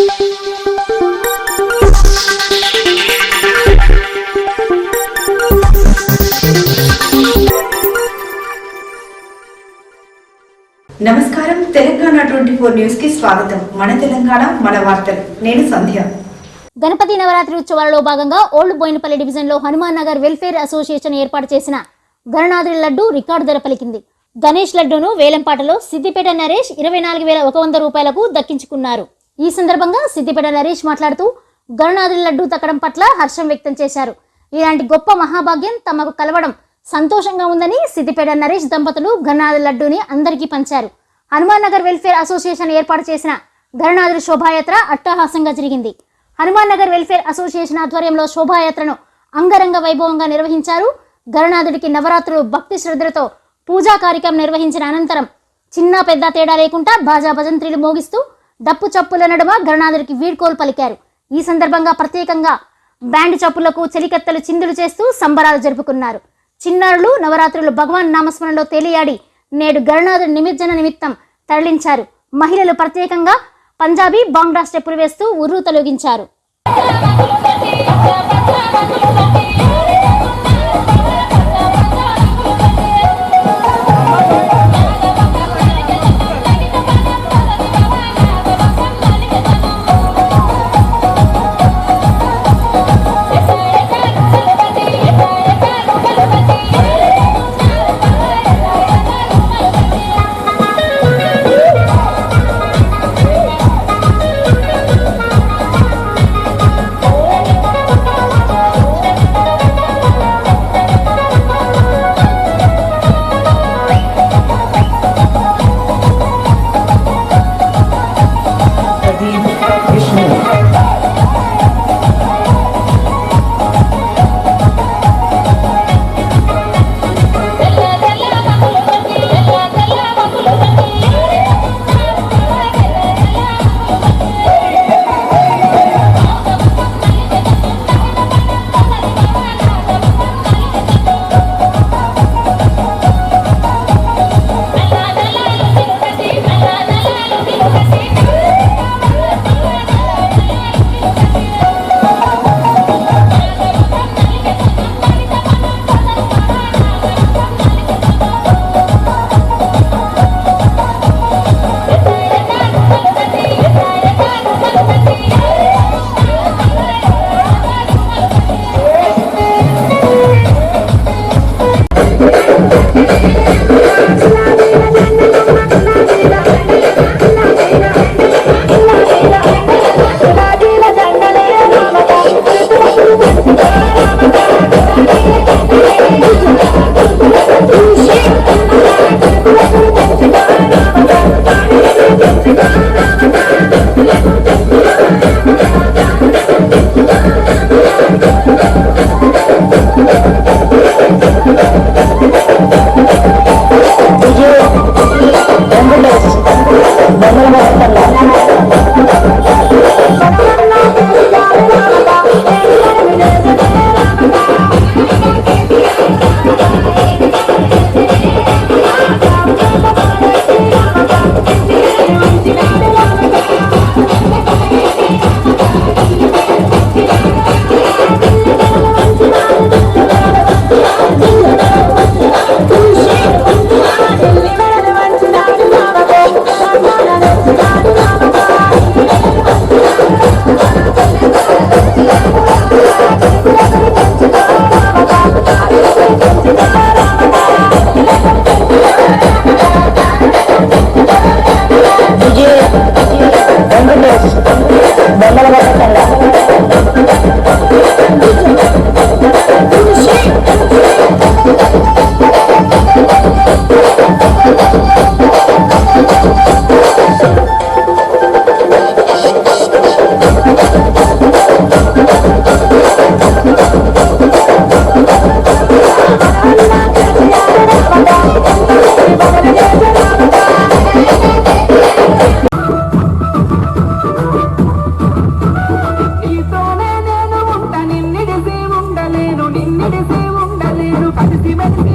నమస్కారం. Telangana twenty four న్యూస్కి స్వాగతం. మన తెలంగాణ మన వార్తలు. నేను సంధ్య. గణపతి నవరాత్రి ఉత్సవాలలో భాగంగా ఓల్డ్ బోయినపల్లి డివిజన్లో హనుమాన్ నగర్ వెల్ఫేర్ అసోసియేషన్ ఏర్పాటు చేసిన గణనాథుడి లడ్డు రికార్డు ధర పలికింది. గణేష్ లడ్డూను వేలంపాటలో సిద్దిపేట నరేష్ ఇరవై నాలుగు వేల ఒక వంద రూపాయలకు దక్కించుకున్నారు. ఈ సందర్భంగా సిద్దిపేట నరేష్ మాట్లాడుతూ గరుణాదుల లడ్డు తక్కడం పట్ల హర్షం వ్యక్తం చేశారు. ఇలాంటి గొప్ప మహాభాగ్యం తమకు కలవడం సంతోషంగా ఉందని సిద్దిపేట నరేష్ దంపతులు గరుణాదుల లడ్డూని అందరికీ పంచారు. హనుమాన్ నగర్ వెల్ఫేర్ అసోసియేషన్ ఏర్పాటు చేసిన గరుణాదుల శోభాయాత్ర అట్టహాసంగా జరిగింది. హనుమాన్ నగర్ వెల్ఫేర్ అసోసియేషన్ ఆధ్వర్యంలో శోభాయాత్రను అంగరంగ వైభవంగా నిర్వహించారు. గరుణాదుడికి నవరాత్రులు భక్తి శ్రద్ధలతో పూజా కార్యక్రమం నిర్వహించిన అనంతరం చిన్న పెద్ద తేడా లేకుండా బాజా భజంత్రీలు మోగిస్తూ డప్పు చప్పుల నడుమ గణనాథుడికి వీడ్కోలు పలికారు. ఈ సందర్భంగా ప్రత్యేకంగా బ్యాండ్ చప్పులకు చెలికత్తలు చిందులు చేస్తూ సంబరాలు జరుపుకున్నారు. చిన్నారులు నవరాత్రులు భగవాన్ నామస్మరణలో తేలియాడి నేడు గరుణాధుడి నిమజ్జన నిమిత్తం తరలించారు. మహిళలు ప్రత్యేకంగా పంజాబీ బాంగ్డా స్టెప్పులు వేస్తూ ఉర్రు తొలగించారు be కలిసి ఉండలేను కలిసి మెలిసి